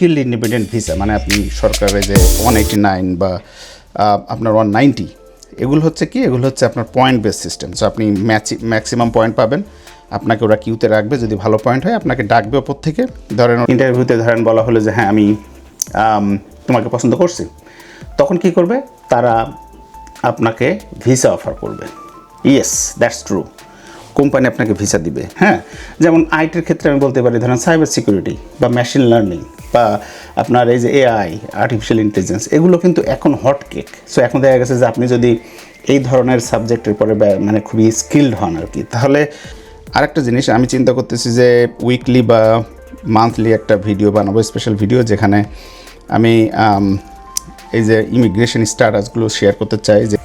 Skill independent visa মানে আপনি সরকারের যে ওয়ান এইটি নাইন বা আপনার ওয়ান নাইনটি এগুলো হচ্ছে কি? এগুলো হচ্ছে আপনার পয়েন্ট বেস সিস্টেম সো আপনি ম্যাক্সিমাম পয়েন্ট পাবেন। আপনাকে ওরা কিউতে রাখবে। যদি ভালো পয়েন্ট হয়, আপনাকে ডাকবে ওপর থেকে। ধরেন ইন্টারভিউতে ধরেন বলা হলো যে হ্যাঁ আমি তোমাকে পছন্দ করছি। তখন কি করবে? তারা আপনাকে ভিসা অফার করবে। ইয়েস দ্যাটস ট্রু কোম্পানি আপনাকে ভিসা দিবে। হ্যাঁ? যেমন আইটির ক্ষেত্রে আমি বলতে পারি, ধরেন সাইবার সিকিউরিটি বা মেশিন লার্নিং বা আপনার এই যে এআই আর্টিফিশিয়াল ইন্টেলিজেন্স এগুলো কিন্তু এখন হট কেক সো এখন দেখা গেছে যে আপনি যদি এই ধরনের সাবজেক্টের পরে মানে খুবই স্কিল্ড হন আর কি, তাহলে আরেকটা জিনিস, আমি চিন্তা করতেছি যে উইকলি বা মান্থলি একটা ভিডিও বানাবো স্পেশাল ভিডিও যেখানে আমি এই যে ইমিগ্রেশন স্টাটাসগুলো শেয়ার করতে চাই যে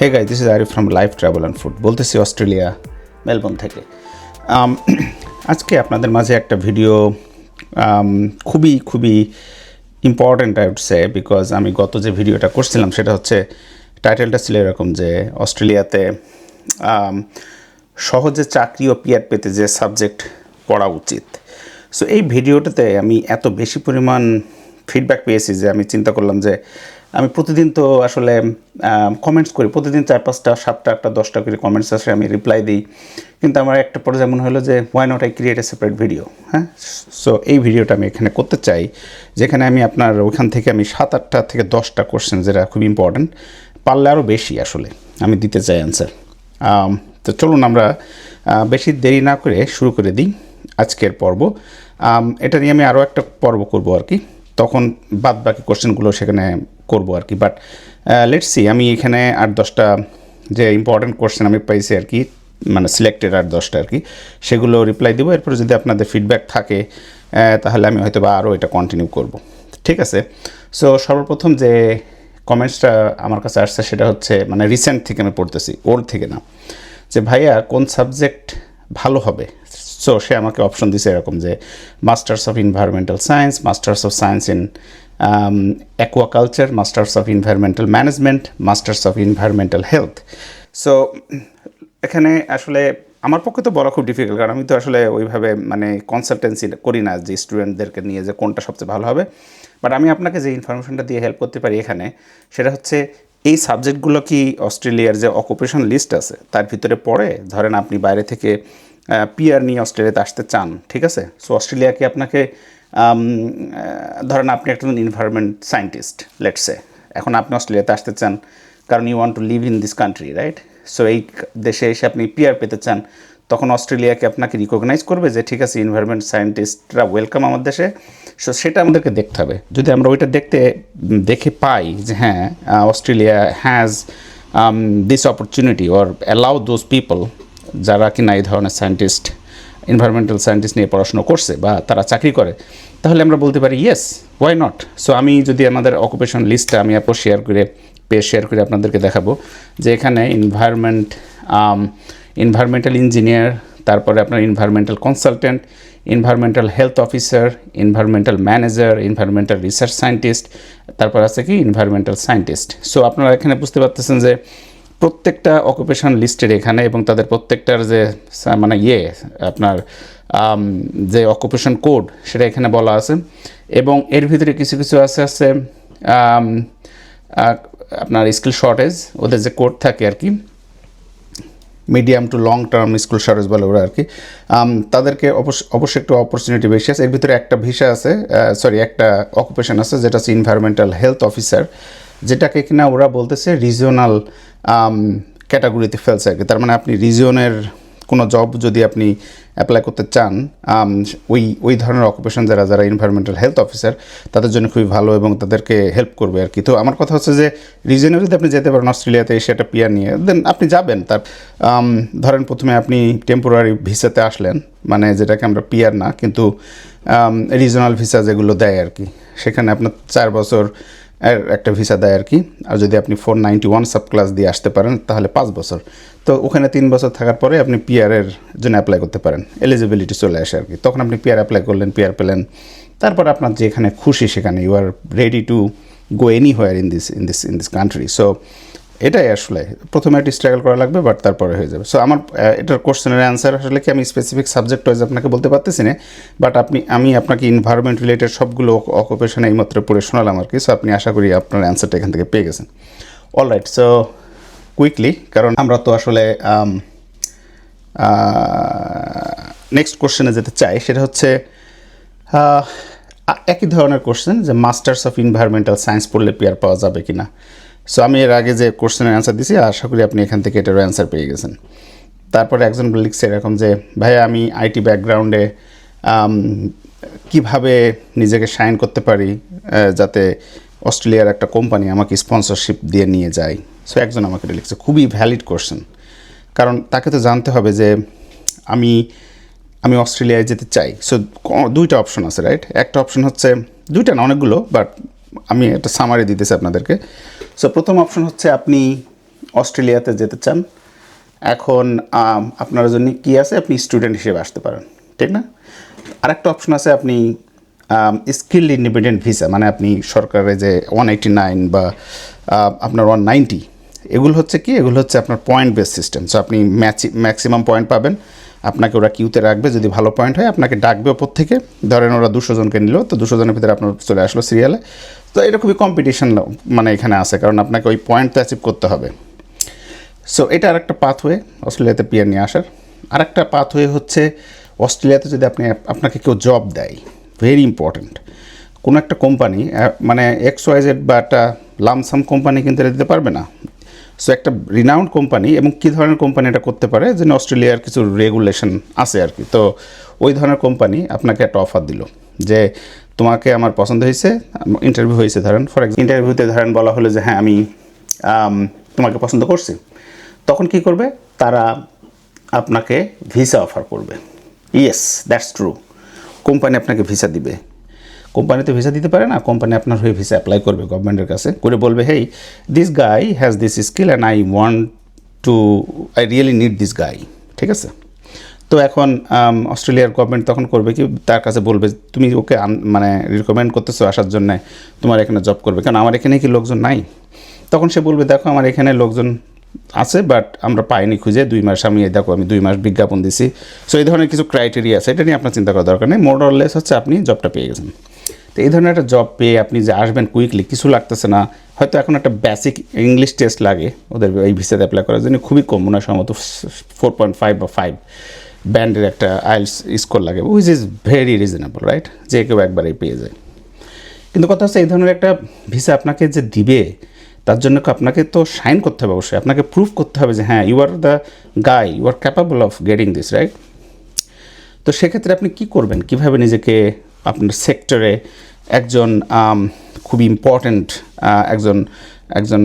hey guy this is Arif from life travel and food বলতেছি অস্ট্রেলিয়া মেলবোর্ন থেকে। আজকে আপনাদের মাঝে একটা ভিডিও খুবই খুবই important I would say because আমি গত যে ভিডিওটা করছিলাম সেটা হচ্ছে টাইটেলটা ছিল এরকম যে অস্ট্রেলিয়াতে সহজে চাকরি ও পিয়ার পেতে যে সাবজেক্ট পড়া উচিত। সো এই ভিডিওটাতে আমি এত বেশি পরিমাণ ফিডব্যাক পেয়েছি যে আমি চিন্তা করলাম যে আমি প্রতিদিন তো আসলে কমেন্টস করি। প্রতিদিন চার পাঁচটা, সাতটা, আটটা, দশটা করে কমেন্টস আসে, আমি রিপ্লাই দিই। কিন্তু আমার একটা পরে যেমন হলো যে why not I create a separate video হ্যাঁ? সো এই ভিডিওটা আমি এখানে করতে চাই, যেখানে আমি আপনার ওখান থেকে আমি সাত, আটটা থেকে দশটা কোশ্চেন যেটা খুব ইম্পর্ট্যান্ট পারলে আরও বেশি আসলে, আমি দিতে চাই অ্যান্সার তো চলুন আমরা বেশি দেরি না করে শুরু করে দিই আজকের পর্ব। এটা নিয়ে আমি আরও একটা পর্ব করব আর কি। তখন বাদ বাকি কোশ্চেনগুলো সেখানে করব আর কি। বাট লেটস সি আমি এখানে আট দশটা যে ইম্পর্ট্যান্ট কোশ্চেন আমি পাইছি আর কি মানে সিলেক্টেড আট দশটা আর কি, সেগুলো রিপ্লাই দেবো। এরপরে যদি আপনাদের ফিডব্যাক থাকে তাহলে আমি হয়তো বা আরও এটা কন্টিনিউ করব। ঠিক আছে? সো সর্বপ্রথম যে কমেন্টসটা আমার কাছে আসছে, সেটা হচ্ছে মানে রিসেন্ট থেকে আমি পড়তেছি ওল্ড থেকে না। যে ভাইয়া, কোন সাবজেক্ট ভালো হবে। সো সে আমাকে অপশন দিছে এরকম যে masters of environmental science masters of science in aquaculture masters of environmental management masters of environmental health so এখানে আসলে আমার পক্ষে তো বলা খুব ডিফিকাল্ট কারণ আমি তো আসলে ওইভাবে মানে কনসালটেন্সি করি না যে স্টুডেন্টদেরকে নিয়ে যে কোনটা সবচেয়ে ভালো হবে। বাট আমি আপনাকে যে ইনফরমেশনটা দিয়ে হেল্প করতে পারি এখানে, সেটা হচ্ছে এই সাবজেক্টগুলো কি অস্ট্রেলিয়ার যে অকুপেশন লিস্ট আছে, তার ভিতরে পড়ে? ধরেন আপনি বাইরে থেকে পিয়ার নিয়ে অস্ট্রেলিয়াতে আসতে চান, ঠিক আছে? সো অস্ট্রেলিয়াকে আপনাকে ধরেন আপনি একজন এনভায়রনমেন্ট সায়েন্টিস্ট লেটসে এখন আপনি অস্ট্রেলিয়াতে আসতে চান, কারণ you want to live in this country right so এই দেশে এসে আপনি পিয়ার পেতে চান তখন অস্ট্রেলিয়াকে আপনাকে রিকগনাইজ করবে যে, ঠিক আছে এনভায়রনমেন্ট সায়েন্টিস্টরা ওয়েলকাম আমার দেশে। সো সেটা আমাদেরকে দেখতে হবে। যদি আমরা ওইটা দেখতে দেখে পাই যে হ্যাঁ Australia has this opportunity or allow those people যারা কিনা এই ধরনের সায়েন্টিস্ট এনভায়রনমেন্টাল সায়েন্টিস্ট নিয়ে পড়াশোনা করছে বা তারা চাকরি করে, তাহলে আমরা বলতে পারি ইয়েস ওয়াই নট সো আমি যদি আমাদের অকুপেশন লিস্টটা আমি আপনার শেয়ার করে পেজ শেয়ার করে আপনাদেরকে দেখাবো যে, এখানে এনভায়রনমেন্ট এনভায়রনমেন্টাল ইঞ্জিনিয়ার তারপরে আপনার environmental consultant environmental health officer environmental manager environmental research scientist তারপর আছে কি এনভায়রনমেন্টাল সায়েন্টিস্ট সো আপনারা এখানে বুঝতে পারতেছেন যে প্রত্যেকটা অকুপেশন লিস্টের এখানে এবং তাদের প্রত্যেকটার যে মানে ইয়ে আপনার যে অকুপেশন কোড সেটা এখানে বলা আছে। এবং এর ভিতরে কিছু কিছু আছে আছে আপনার স্কিল শর্টেজ ওদের যে কোড থাকে আর কি। Medium to long term school service বলে ওরা আর কি তাদেরকে অবশ্য, অবশ্যই একটু অপরচুনিটি বেশি আছে। এর ভিতরে একটা ভিসা আছে সরি একটা অকুপেশন আছে, যেটা হচ্ছে এনভায়রনমেন্টাল হেলথ অফিসার যেটাকে কিনা ওরা বলতেছে রিজিওনাল ক্যাটাগরিতে ফেলছে আর কি তার মানে আপনি রিজিয়নের কোনো জব যদি আপনি অ্যাপ্লাই করতে চান ওই ওই ধরনের অকুপেশন যারা যারা এনভায়রনমেন্টাল হেলথ অফিসার তাদের জন্য খুবই ভালো এবং তাদেরকে হেল্প করবে আর কি। তো আমার কথা হচ্ছে যে রিজনে যদি আপনি যেতে পারেন, অস্ট্রেলিয়াতে এসে একটা পিয়ার নিয়ে দেন আপনি যাবেন। তার ধরেন প্রথমে আপনি টেম্পোরারি ভিসাতে আসলেন মানে যেটাকে আমরা পিয়ার না, কিন্তু রিজনাল ভিসা যেগুলো দেয় আর কি। সেখানে আপনার চার বছর একটা ভিসা দেয় আর কি। আর যদি আপনি four ninety one sub class দিয়ে আসতে পারেন, তাহলে পাঁচ বছর। তো ওখানে তিন বছর থাকার পরে আপনি পিআরের জন্য অ্যাপ্লাই করতে পারেন। এলিজিবিলিটি চলে আসে আর কি। তখন আপনি পিআর অ্যাপ্লাই করলেন পিআর পেলেন। তারপর আপনার যেখানে খুশি সেখানে you are ready to go anywhere in this in this in this country so এটাই আসলে। প্রথমে একটু স্ট্রাগল করা লাগবে বাট তারপরে হয়ে যাবে। সো আমার এটার কোশ্চেনের অ্যান্সার আসলে কি আমি স্পেসিফিক সাবজেক্ট ওয়াইজ আপনাকে বলতে পারতেছি না বাট আপনি, আমি আপনাকে ইনভায়রনমেন্ট রিলেটেড সবগুলো অকুপেশন এইমাত্র পড়ে শোনালাম আর কি। সো আপনি আশা করি আপনার অ্যান্সারটা এখান থেকে পেয়ে গেছেন। অল রাইট সো কুইকলি কারণ আমরা তো আসলে নেক্সট কোশ্চেনে যেতে চাই, সেটা হচ্ছে একই ধরনের কোশ্চেন যে মাস্টার্স অফ এনভায়রনমেন্টাল সায়েন্স পড়লে পেয়ার পাওয়া যাবে কি না সো আমি এর আগে যে কোশ্চেনের অ্যান্সার দিয়েছি আশা করি আপনি এখান থেকে এটারও অ্যান্সার পেয়ে গেছেন। তারপরে একজন লিখছে এরকম যে, ভাইয়া, আমি আইটি ব্যাকগ্রাউন্ডে কীভাবে নিজেকে সাইন করতে পারি যাতে অস্ট্রেলিয়ার একটা কোম্পানি আমাকে স্পন্সরশিপ দিয়ে নিয়ে যায়? সো একজন আমাকে এটা লিখছে। খুবই ভ্যালিড কোশ্চেন কারণ তাকে তো জানতে হবে যে, আমি আমি অস্ট্রেলিয়ায় যেতে চাই। সো দুইটা অপশন আছে রাইট একটা অপশন হচ্ছে, দুইটা না, অনেকগুলো বাট আমি একটা সামারি দিতেছি আপনাদেরকে। সো প্রথম অপশন হচ্ছে আপনি অস্ট্রেলিয়াতে যেতে চান। এখন আপনার জন্য কি আছে? আপনি স্টুডেন্ট হিসেবে আসতে পারেন, ঠিক না? আরেকটা অপশন আছে আপনি স্কিল ইন্ডিপেন্ডেন্ট ভিসা মানে আপনি সরকারের যে ওয়ান এইটি নাইন বা আপনার ওয়ান নাইনটি এগুলো হচ্ছে কি? এগুলো হচ্ছে আপনার পয়েন্ট বেস সিস্টেম সো আপনি ম্যাচি ম্যাক্সিমাম পয়েন্ট পাবেন। আপনাকে ওরা কিউতে রাখবে। যদি ভালো পয়েন্ট হয়, আপনাকে ডাকবে ওপর থেকে। ধরেন ওরা দুশো জনকে নিল, তো দুশো জনের ভিতরে আপনার চলে আসলো সিরিয়ালে তো এটা খুবই কম্পিটিশন মানে এখানে আছে, কারণ আপনাকে ওই পয়েন্টটা অ্যাচিভ করতে হবে। সো এটা আর আরেকটা পাথওয়ে অস্ট্রেলিয়াতে পিয়ার নিয়ে আসার। আর আরেকটা পাথওয়ে হচ্ছে, অস্ট্রেলিয়াতে যদি আপনি আপনাকে কেউ জব দেয় ভেরি ইম্পর্ট্যান্ট কোনো একটা কোম্পানি মানে এক্স ওয়াইজেড বা একটা লামসাম কোম্পানি কিন্তু এটা দিতে পারবে না। সো একটা রিনাউন্ড কোম্পানি এবং কী ধরনের কোম্পানি এটা করতে পারে, যেন অস্ট্রেলিয়ার কিছু রেগুলেশন আছে আর কি। তো, ওই ধরনের কোম্পানি আপনাকে একটা অফার দিল, যে তোমাকে আমার পছন্দ হয়েছে ইন্টারভিউ হয়েছে ধরেন ফর এক্সাম্পল ইন্টারভিউতে ধরেন বলা হলো যে হ্যাঁ আমি তোমাকে পছন্দ করছি। তখন কি করবে? তারা আপনাকে ভিসা অফার করবে। ইয়েস দ্যাটস ট্রু কোম্পানি আপনাকে ভিসা দিবে। কোম্পানি তো ভিসা দিতে পারে না, কোম্পানি আপনার হয়ে ভিসা অ্যাপ্লাই করবে গভর্নমেন্টের কাছে। করে বলবে, hey this guy has this skill and I want to I really need this guy ঠিক আছে? তো এখন অস্ট্রেলিয়ার গভর্নমেন্ট তখন করবে কি? তার কাছে বলবে, তুমি ওকে মানে রিকমেন্ড করতেছো আসার জন্য, তোমার এখানে জব করবে। কারণ আমার এখানে কি লোকজন নাই? তখন সে বলবে, দেখো, আমার এখানে লোকজন আছে বাট আমরা পাইনি খুঁজে, দুই মাস আমি এই দেখো, আমি দুই মাস বিজ্ঞাপন দিছি। সো এই ধরনের কিছু ক্রাইটেরিয়া আছে, এটা নিয়ে আপনার চিন্তা করার দরকার নেই। মোরলেস হচ্ছে আপনি জবটা পেয়ে গেছেন। তো এই ধরনের একটা জব পেয়ে আপনি যে আসবেন কুইকলি কিছু লাগতেছে না। হয়তো এখন একটা বেসিক ইংলিশ টেস্ট লাগে, ওদের এই ভিসাতে অ্যাপ্লাই করার জন্য, খুবই কম মনে হয় সম্ভবত ফোর পয়েন্ট ফাইভ বা ফাইভ ব্যান্ডের একটা আইলস স্কোর লাগে which is very reasonable right যে কেউ একবারেই পেয়ে যায়। কিন্তু কথা হচ্ছে, এই ধরনের একটা ভিসা আপনাকে যে দিবে, তার জন্য আপনাকে তো সাইন করতে হবে অবশ্যই? আপনাকে প্রুফ করতে হবে যে হ্যাঁ you are the guy you are capable of getting this right তো সেক্ষেত্রে আপনি কি করবেন? কীভাবে নিজেকে আপনার সেক্টরে একজন খুব ইম্পর্ট্যান্ট একজন একজন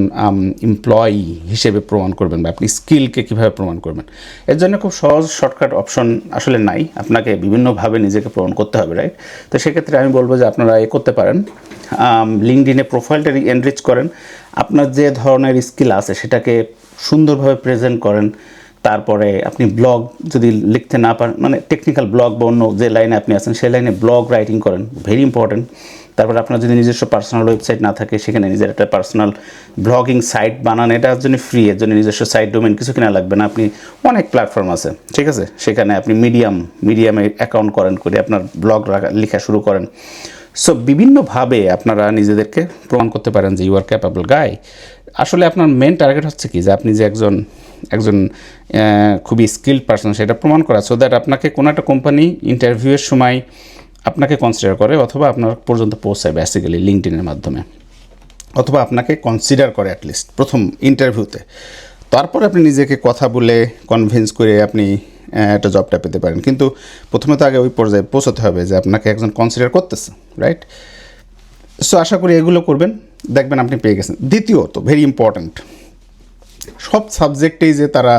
এমপ্লয়ি হিসেবে প্রমাণ করবেন বা আপনি স্কিলকে কীভাবে প্রমাণ করবেন। এর জন্য খুব সহজ শর্টকাট অপশন আসলে নাই। আপনাকে বিভিন্নভাবে নিজেকে প্রমাণ করতে হবে রাইট তো সেক্ষেত্রে আমি বলব যে আপনারা এ করতে পারেন। লিঙ্কডিনে প্রোফাইলটা এনরিচ করেন। আপনার যে ধরনের স্কিল আছে সেটাকে সুন্দরভাবে প্রেজেন্ট করেন। তারপরে আপনি ব্লগ যদি লিখতে না পারেন মানে টেকনিক্যাল ব্লগ বা অন্য যে লাইনে আপনি আছেন, সেই লাইনে ব্লগ রাইটিং করেন ভেরি ইম্পর্ট্যান্ট তারপরে আপনার যদি নিজস্ব পার্সোনাল ওয়েবসাইট না থাকে, সেখানে নিজের একটা পার্সোনাল ব্লগিং সাইট বানান এটার জন্য ফ্রি এর জন্য নিজস্ব সাইট ডোমেন কিছু কিনা লাগবে না। আপনি অনেক প্ল্যাটফর্ম আছে, ঠিক আছে? সেখানে আপনি মিডিয়াম মিডিয়ামে অ্যাকাউন্ট করেন, করে আপনার ব্লগ লেখা শুরু করেন। সো বিভিন্নভাবে আপনারা নিজেদেরকে প্রমাণ করতে পারেন যে ইউ আর ক্যাপাবল গাই আসলে আপনার মেন টার্গেট হচ্ছে কি? যে আপনি যে একজন একজন খুবই স্কিল্ড পার্সন সেটা প্রমাণ করা সো দ্যাট আপনাকে কোনো একটা কোম্পানি ইন্টারভিউয়ের সময় আপনাকে কনসিডার করে, অথবা আপনার পর্যন্ত পৌঁছায় বেসিক্যালি লিঙ্কডিনের মাধ্যমে, অথবা আপনাকে কনসিডার করে অ্যাটলিস্ট প্রথম ইন্টারভিউতে তারপরে আপনি নিজেকে কথা বলে কনভিন্স করে আপনি একটা জবটা পেতে পারেন। কিন্তু প্রথমে তো আগে ওই পর্যায়ে পৌঁছতে হবে যে আপনাকে একজন কনসিডার করতেছে রাইট সো আশা করি এগুলো করবেন, দেখবেন আপনি পেয়ে গেছেন। দ্বিতীয়ত ভেরি ইম্পর্ট্যান্ট সব সাবজেক্টেই যে তারা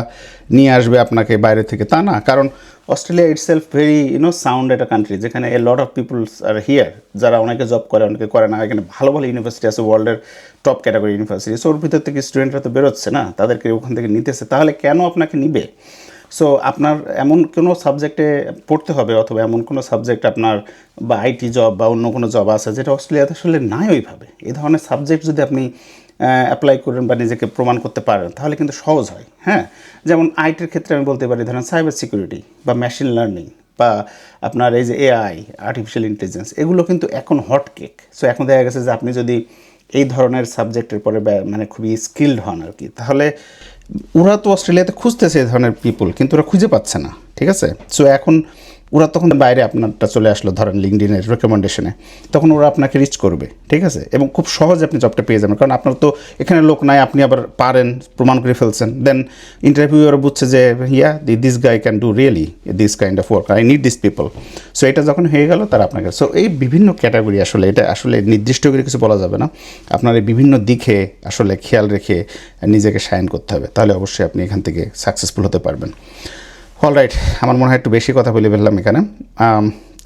নিয়ে আসবে আপনাকে বাইরে থেকে, তা না। কারণ Australia itself very you know sound একটা কান্ট্রি যেখানে a lot of peoples are here যারা অনেকে জব করে, অনেকে করে না। এখানে ভালো ভালো ইউনিভার্সিটি আছে ওয়ার্ল্ডের টপ ক্যাটাগরি ইউনিভার্সিটি সো ওর ভিতর থেকে স্টুডেন্টরা তো বেরোচ্ছে না, তাদেরকে ওখান থেকে নিতেছে। তাহলে কেন আপনাকে নিবে? সো আপনার এমন কোনো সাবজেক্টে পড়তে হবে, অথবা এমন কোনো সাবজেক্ট আপনার বা আইটি জব বা অন্য কোনো জব আছে, যেটা অস্ট্রেলিয়াতে আসলে নাই ওইভাবে। এই ধরনের সাবজেক্ট যদি আপনি অ্যাপ্লাই করেন বা নিজেকে প্রমাণ করতে পারেন তাহলে কিন্তু সহজ হয় হ্যাঁ? যেমন আইটির ক্ষেত্রে আমি বলতে পারি, ধরেন সাইবার সিকিউরিটি বা মেশিন লার্নিং বা আপনার এই যে এআই আর্টিফিশিয়াল ইন্টেলিজেন্স এগুলো কিন্তু এখন হট কেক সো এখন দেখা গেছে যে আপনি যদি এই ধরনের সাবজেক্টের পরে মানে খুবই স্কিল্ড হন আর কি, তাহলে ওরা তো অস্ট্রেলিয়াতে খুঁজতেছে এই ধরনের পিপুল কিন্তু ওরা খুঁজে পাচ্ছে না, ঠিক আছে? সো এখন ওরা তখন বাইরে আপনারটা চলে আসলো, ধরেন লিঙ্কডিনের রেকমেন্ডেশনে তখন ওরা আপনাকে রিচ করবে, ঠিক আছে? এবং খুব সহজে আপনি জবটা পেয়ে যাবেন। কারণ আপনার তো এখানে লোক নাই, আপনি আবার পারেন, প্রমাণ করে ফেলছেন। দেন ইন্টারভিউ ওরা বুঝছে যে yeah the this guy can do really this kind of work I need this people so এটা যখন হয়ে গেল, তারা আপনাকে সো এই বিভিন্ন ক্যাটাগরি আসলে, এটা আসলে নির্দিষ্ট করে কিছু বলা যাবে না। আপনার এই বিভিন্ন দিকে আসলে খেয়াল রেখে নিজেকে সাইন করতে হবে। তাহলে অবশ্যই আপনি এখান থেকে সাকসেসফুল হতে পারবেন। অল রাইট আমার মনে হয় একটু বেশি কথা বলে ফেললাম এখানে।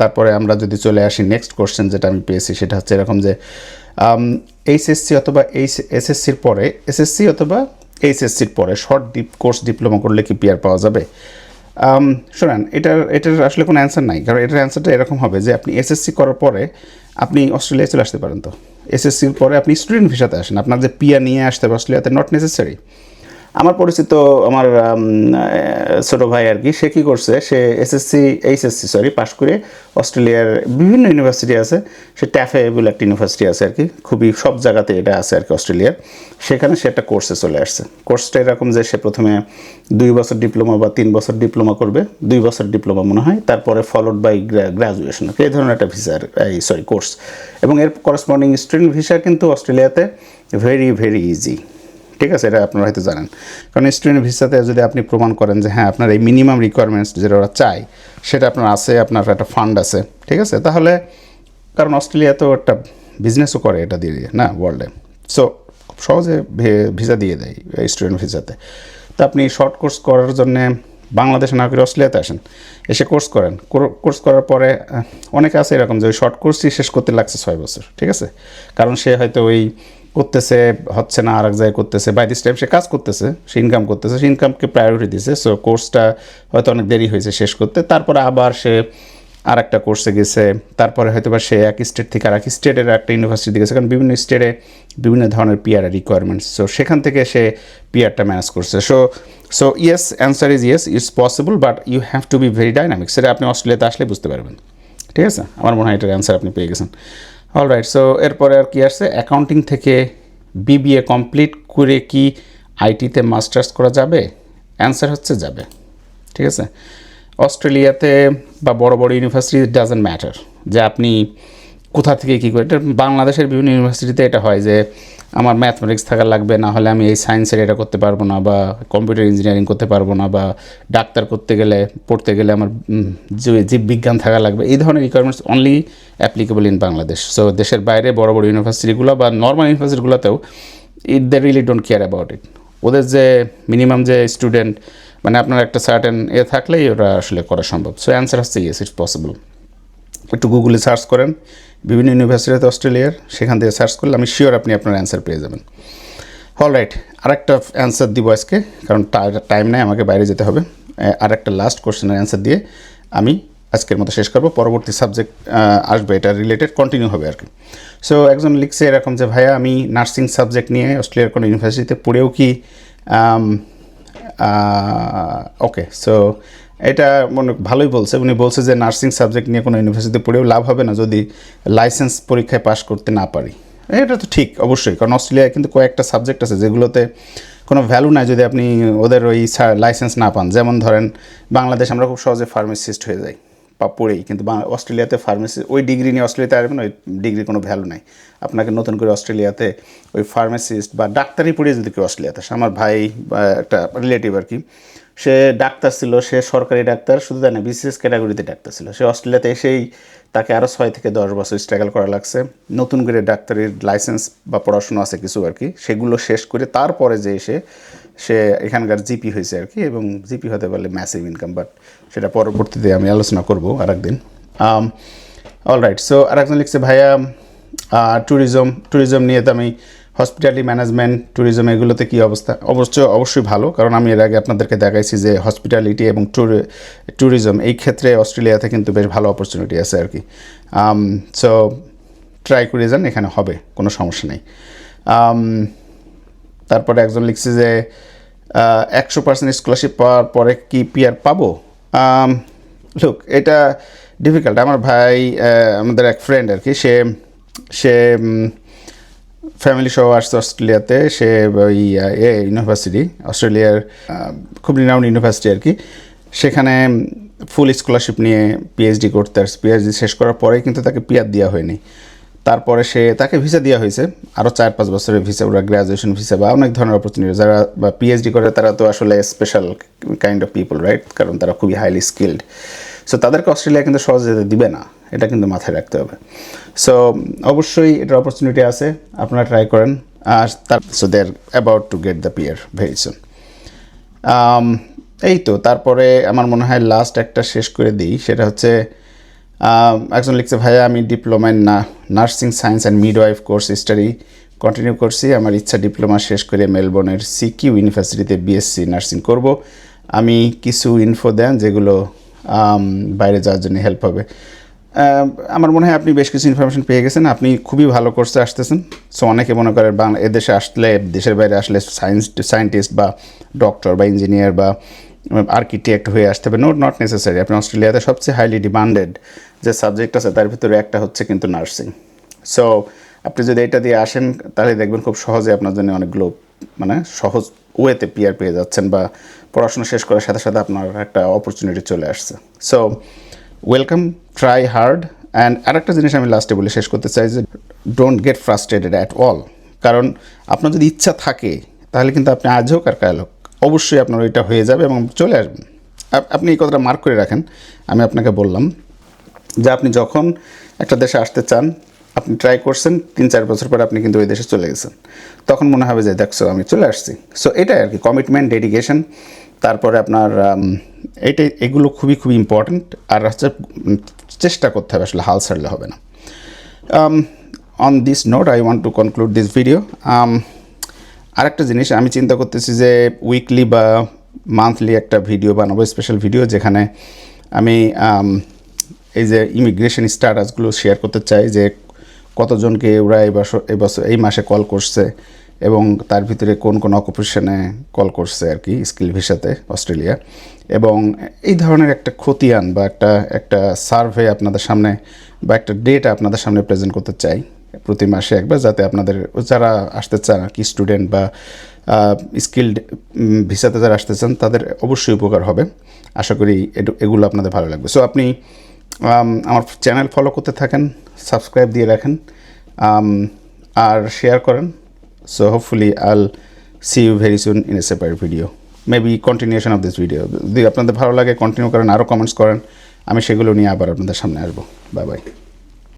তারপরে আমরা যদি চলে আসি নেক্সট কোশ্চেন যেটা আমি পেয়েছি, সেটা হচ্ছে এরকম যে এইচএসসি অথবা এইচ এসএসসির পরে এসএসসি অথবা এইচএসসির পরে শর্ট ডিপ কোর্স ডিপ্লোমা করলে কি পিয়ার পাওয়া যাবে? শোনেন, এটার এটার আসলে কোনো অ্যান্সার নাই, কারণ এটার অ্যান্সারটা এরকম হবে যে আপনি এসএসসি করার পরে আপনি অস্ট্রেলিয়ায় চলে আসতে পারেন তো। এসএসসির পরে আপনি স্টুডেন্ট ভিসাতে আসেন, আপনার যে পিয়া নিয়ে আসতে হবে অস্ট্রেলিয়াতে নট নেসেসারি আমার পরিচিত আমার ছোট ভাই আর কি, সে কী করছে, সে এসএসসি এইচএসসি সরি পাশ করে অস্ট্রেলিয়ার বিভিন্ন ইউনিভার্সিটি আছে, সে ট্যাফে বলে একটা ইউনিভার্সিটি আছে আর কি, খুবই সব জায়গাতে এটা আছে আর কি অস্ট্রেলিয়ার। সেখানে সে একটা কোর্সে চলে আসছে। কোর্সটা এরকম যে সে প্রথমে দুই বছর ডিপ্লোমা বা তিন বছর ডিপ্লোমা করবে, দুই বছর ডিপ্লোমা মনে হয়, তারপরে ফলোড বাই গ্রাজুয়েশন এই ধরনের একটা ভিসার এই সরি কোর্স এবং এর করসপন্ডিং স্টুডেন্ট ভিসা কিন্তু অস্ট্রেলিয়াতে ভেরি ভেরি ইজি ঠিক আছে, এটা আপনারা হয়তো জানেন। কারণ স্টুডেন্ট ভিসাতে যদি আপনি প্রমাণ করেন যে হ্যাঁ আপনার এই মিনিমাম রিকোয়ারমেন্টস যেটা ওরা চায়, সেটা আপনার আছে, আপনার একটা ফান্ড আছে, ঠিক আছে? তাহলে কারণ অস্ট্রেলিয়া তো একটা বিজনেসও করে এটা দিয়ে দিয়ে না ওয়ার্ল্ডে সো খুব সহজে ভিসা দিয়ে দেয় স্টুডেন্ট ভিসাতে। তো আপনি শর্ট কোর্স করার জন্যে বাংলাদেশে না করে অস্ট্রেলিয়াতে আসেন। এসে কোর্স করেন। কোর্স করার পরে অনেকে আছে এরকম যে ওই শর্ট কোর্সই শেষ করতে লাগছে ছয় বছর, ঠিক আছে? কারণ সে হয়তো ওই করতেছে, হচ্ছে না আর এক জায়গায় করতেছে বাই দিস টাইম সে কাজ করতেছে, সে ইনকাম করতেছে, সে ইনকামকে প্রায়োরিটি দিছে সো কোর্সটা হয়তো অনেক দেরি হয়েছে শেষ করতে, তারপরে আবার সে আর একটা কোর্সে গেছে। তারপরে হয়তো বা সে এক স্টেট থেকে আর এক স্টেটের একটা ইউনিভার্সিটি গেছে, কারণ বিভিন্ন স্টেটে বিভিন্ন ধরনের পিআর রিকোয়ারমেন্টস সো সেখান থেকে সে পিআরটা ম্যানেজ করছে। So so yes answer is yes it's possible but you have to be very dynamic সেটা আপনি অস্ট্রেলিয়াতে আসলে বুঝতে পারবেন। ঠিক আছে? আমার মনে হয় এটার অ্যান্সার আপনি পেয়ে গেছেন। অল রাইট সো এরপরে আর কি আসছে? অ্যাকাউন্টিং থেকে বিবিএ কমপ্লিট করে কি আইটিতে মাস্টার্স করা যাবে? অ্যান্সার হচ্ছে যাবে। ঠিক আছে? অস্ট্রেলিয়াতে বা বড় বড় ইউনিভার্সিটি ডাজেন্ট ম্যাটার যে আপনি কোথা থেকে কী করে বাংলাদেশের বিভিন্ন ইউনিভার্সিটিতে এটা হয় যে আমার ম্যাথমেটিক্স থাকা লাগবে, না হলে আমি এই সায়েন্সের এটা করতে পারব না বা কম্পিউটার ইঞ্জিনিয়ারিং করতে পারব না বা ডাক্তার করতে গেলে, পড়তে গেলে আমার জীব- জীববিজ্ঞান থাকা লাগবে। এই ধরনের requirements only applicable in Bangladesh so দেশের বাইরে বড় বড় ইউনিভার্সিটিগুলো বা normal ইউনিভার্সিটিগুলোতেও it they really don't care about it ওদের যে মিনিমাম যে স্টুডেন্ট মানে আপনার একটা সার্টেন এ থাকলেই ওটা আসলে করা সম্ভব। সো অ্যান্সার হচ্ছে ইয়েস ইটস পসিবল একটু গুগলে সার্চ করেন, বিভিন্ন ইউনিভার্সিটিতে অস্ট্রেলিয়ার, সেখান থেকে সার্চ করলে আমি শিওর আপনি আপনার অ্যান্সার পেয়ে যাবেন। অল রাইট আরেকটা অ্যান্সার দিব আজকে, কারণ টাইম নেই, আমাকে বাইরে যেতে হবে। আর একটা লাস্ট কোশ্চেনের অ্যান্সার দিয়ে আমি আজকের মতো শেষ করব। পরবর্তী সাবজেক্ট আসবে, এটা রিলেটেড কন্টিনিউ হবে আর কি সো একজন লিখছে এরকম যে, ভাইয়া, আমি নার্সিং সাবজেক্ট নিয়ে অস্ট্রেলিয়ার কোনো ইউনিভার্সিটিতে পড়েও কি ওকে সো এটা মনে ভালোই বলছে। উনি বলছে যে নার্সিং সাবজেক্ট নিয়ে কোনো ইউনিভার্সিটিতে পড়েও লাভ হবে না যদি লাইসেন্স পরীক্ষায় পাশ করতে না পারি। এটা তো ঠিক, অবশ্যই, কারণ অস্ট্রেলিয়ায় কিন্তু কয়েকটা সাবজেক্ট আছে যেগুলোতে কোনো ভ্যালু নাই যদি আপনি ওদের ওই লাইসেন্স না পান। যেমন ধরেন, বাংলাদেশ, আমরা খুব সহজে ফার্মাসিস্ট হয়ে যাই। বা পড়েই, কিন্তু অস্ট্রেলিয়াতে ফার্মেসি ওই ডিগ্রি নিয়ে অস্ট্রেলিয়াতে আসবেন ওই ডিগ্রির কোনো ভ্যালু নাই। আপনাকে নতুন করে অস্ট্রেলিয়াতে ওই ফার্মাসিস্ট বা ডাক্তারি পড়িয়ে যদি কেউ অস্ট্রেলিয়াতে আসে, আমার ভাই বা একটা রিলেটিভ আর কি, সে ডাক্তার ছিল, সে সরকারি ডাক্তার, শুধু তাই না বিসিএস ক্যাটাগরিতে ডাক্তার ছিল। সে অস্ট্রেলিয়াতে এসেই তাকে আরও ছয় থেকে দশ বছর স্ট্রাগল করা লাগছে। নতুন করে ডাক্তারির লাইসেন্স বা পড়াশুনো আছে কিছু আর কি, সেগুলো শেষ করে তারপরে যে এসে সে এখানকার জিপি হয়েছে আর কি এবং জিপি হতে পারলে ম্যাসিভ ইনকাম বাট সেটা পরবর্তীতে আমি আলোচনা করব আর একদিন অল রাইট সো আরেকজন লিখছে ভাইয়া ট্যুরিজম ট্যুরিজম নিয়ে তো আমি হসপিটালিটি ম্যানেজমেন্ট ট্যুরিজম এগুলোতে কী অবস্থা? অবশ্যই অবশ্যই ভালো কারণ আমি এর আগে আপনাদেরকে দেখাইছি যে হসপিটালিটি এবং ট্যুর ট্যুরিজম এই ক্ষেত্রে অস্ট্রেলিয়াতে কিন্তু বেশ ভালো অপরচুনিটি আছে আর কি। সো ট্রাই করে যান এখানে হবে কোনো সমস্যা নেই। Um, তারপরে একজন লিখছে যে একশো পার্সেন্ট স্কলারশিপ পাওয়ার পরে কি পিয়ার পাবো? লুক এটা ডিফিকাল্ট আমার ভাই আমাদের এক ফ্রেন্ড আর কি, সে সে ফ্যামিলি সহ আসছে অস্ট্রেলিয়াতে। সে ওই এ ইউনিভার্সিটি অস্ট্রেলিয়ার খুব রিনাউন্ড ইউনিভার্সিটি আর কি। সেখানে ফুল স্কলারশিপ নিয়ে পিএইচডি করতে আসছে। পিএইচডি শেষ করার পরে কিন্তু তাকে পিয়ার দেওয়া হয়নি। তারপরে সে তাকে ভিসা দেওয়া হয়েছে। আরও চার পাঁচ বছরের ভিসা ওরা গ্র্যাজুয়েশন ভিসা বা অনেক ধরনের অপরচুনিটি যারা বা পিএইচডি করে তারা তো আসলে special kind of people right কারণ তারা খুবই হাইলি স্কিল্ড সো তাদেরকে অস্ট্রেলিয়া কিন্তু সহজে দিবে না। এটা কিন্তু মাথায় রাখতে হবে। সো অবশ্যই এটার অপরচুনিটি আছে। আপনারা ট্রাই করেন। আর তার so they about to get the PR very soon এই তো, তারপরে আমার মনে হয় লাস্ট একটা শেষ করে দিই। সেটা হচ্ছে একজন লিখছে, ভাইয়া, আমি ডিপ্লোমা ইন না nursing science and midwife course study continue করছি। আমার ইচ্ছা ডিপ্লোমা শেষ করে মেলবোর্নের সিকিউ ইউনিভার্সিটিতে বিএসসি নার্সিং করব। আমি কিছু ইনফো দেন যেগুলো বাইরে যাওয়ার জন্য হেল্প হবে। আমার মনে হয় আপনি বেশ কিছু ইনফরমেশন পেয়ে গেছেন। আপনি খুবই ভালো কোর্সে আসতেছেন। সো অনেকে মনে করেন বাংলা এদেশে আসলে দেশের বাইরে আসলে সায়েন্স সায়েন্টিস্ট বা ডক্টর বা ইঞ্জিনিয়ার বা আর্কিটেক্ট হয়ে আসতে হবে। নো নট নেসেসারি আপনি অস্ট্রেলিয়াতে সবচেয়ে হাইলি ডিমান্ডেড যে সাবজেক্ট আছে, তার ভিতরে একটা হচ্ছে কিন্তু নার্সিং সো আপনি যদি এটা দিয়ে আসেন, তাহলে দেখবেন খুব সহজে আপনার জন্য অনেকগুলো মানে সহজ ওয়েতে পিয়ার পেয়ে যাচ্ছেন বা পড়াশোনা শেষ করার সাথে সাথে আপনার একটা অপরচুনিটি চলে আসছে। So welcome try hard and আরেকটা জিনিস আমি লাস্টে বলে শেষ করতে চাই যে don't get frustrated at all কারণ আপনার যদি ইচ্ছা থাকে, তাহলে কিন্তু আপনি আজ হোক আর হোক অবশ্যই আপনার ওইটা হয়ে যাবে এবং চলে আসবেন। আপ- আপনি এই কথাটা মার্ক করে রাখেন, আমি আপনাকে বললাম যে আপনি যখন একটা দেশে আসতে চান, আপনি ট্রাই করছেন তিন চার বছর পর আপনি কিন্তু ওই দেশে চলে গেছেন। তখন মনে হবে যে, দেখছ, আমি চলে আসছি। সো এটাই আর কি কমিটমেন্ট ডেডিকেশন তারপরে আপনার এটাই এগুলো খুবই খুবই ইম্পর্ট্যান্ট আর হচ্ছে, চেষ্টা করতে হবে, আসলে হাল ছাড়লে হবে না। On this note I want to conclude this video আরেকটা জিনিস, আমি চিন্তা করতেছি যে উইকলি বা মান্থলি একটা ভিডিও বানাবো স্পেশাল ভিডিও যেখানে আমি এই যে ইমিগ্রেশন স্ট্যাটাসগুলো শেয়ার করতে চাই যে কতজনকে ওরা এই বছর এই বছর, এই মাসে কল করছে এবং তার ভিতরে কোন কোন অকুপেশনে কল করছে আর কি স্কিল ভিসাতে অস্ট্রেলিয়া। এবং এই ধরনের একটা খতিয়ান বা একটা একটা সার্ভে আপনাদের সামনে বা একটা ডেটা আপনাদের সামনে প্রেজেন্ট করতে চাই। প্রতি মাসে একবার, যাতে আপনাদের যারা আসতে চান আর কি স্টুডেন্ট বা স্কিল্ড ভিসাতে যারা আসতে চান, তাদের অবশ্যই উপকার হবে। আশা করি এগুলো আপনাদের ভালো লাগবে। সো আপনি আমার চ্যানেল ফলো করতে থাকেন সাবস্ক্রাইব দিয়ে রাখেন আর শেয়ার করেন। So hopefully I'll see you very soon in a separate video maybe continuation of this video যদি আপনাদের ভালো লাগে কন্টিনিউ করেন আরও কমেন্টস করেন, আমি সেগুলো নিয়ে আবার আপনাদের সামনে আসব। Bye bye